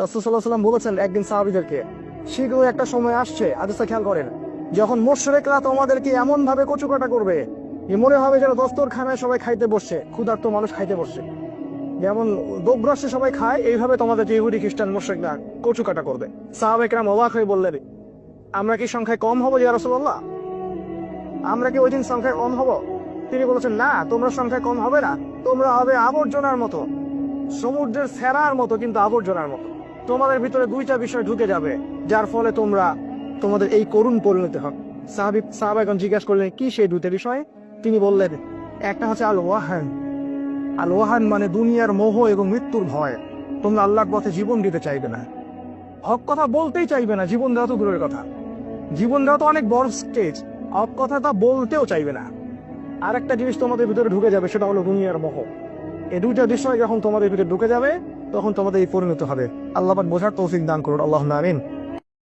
রাসূলুল্লাহ সাল্লাম বলেছেন একদিন সাহাবীদেরকে, শীঘ্রই একটা সময় আসছে। আদেশটা খেয়াল করেন, যখন মোশরেকরা তোমাদেরকে এমন ভাবে কচুকাটা করবে মনে হবে যেন দস্তরখানায় সবাই খাইতে বসছে, ক্ষুধার্ত মানুষ খাইতে বসছে। যেমন দোগ্রস্যে সবাই খায়, এইভাবে তোমাদের যে ইহুদি, খ্রিস্টান মোশরেকরা কচুকাটা করবে। সাহাবেকরাম অবাক হয়ে বললেন, আমরা কি সংখ্যায় কম হব যে রাসূলুল্লাহ? আমরা কি ওই দিন সংখ্যায় কম হব? তিনি বলেছেন, না, তোমরা সংখ্যায় কম হবে না, তোমরা হবে আবর্জনার মতো, সমুদ্রের সেরার মতো, কিন্তু আবর্জনার মতো। তোমাদের ভিতরে দুইটা বিষয় ঢুকে যাবে, যার ফলে তোমরা তোমাদের এই করুণ পরিণতি হবে সাহাবি সাহাবাগণ জিজ্ঞাসা করলেন, কি সেই দুইটা বিষয়? তিনি বললেন, একটা হচ্ছে আল ওয়াহান আল ওয়াহান মানে দুনিয়ার মোহ এবং মৃত্যুর ভয়। তোমরা আল্লাহর পথে জীবন দিতে চাইবে না। হক কথা বলতেই চাইবে না, জীবন দেওয়া তো দূরের কথা। জীবন দেওয়া তো অনেক বড় স্টেজ হক কথা তা বলতেও চাইবে না। আর একটা জিনিস তোমাদের ভিতরে ঢুকে যাবে, সেটা হলো দুনিয়ার মোহ। এই দুইটা বিষয় যখন তোমাদের ভিতরে ঢুকে যাবে, তখন তোমাদের এই পরিণত হবে। আল্লাহ বোঝার তৌফিক দান করুন। আল্লাহ আমিন।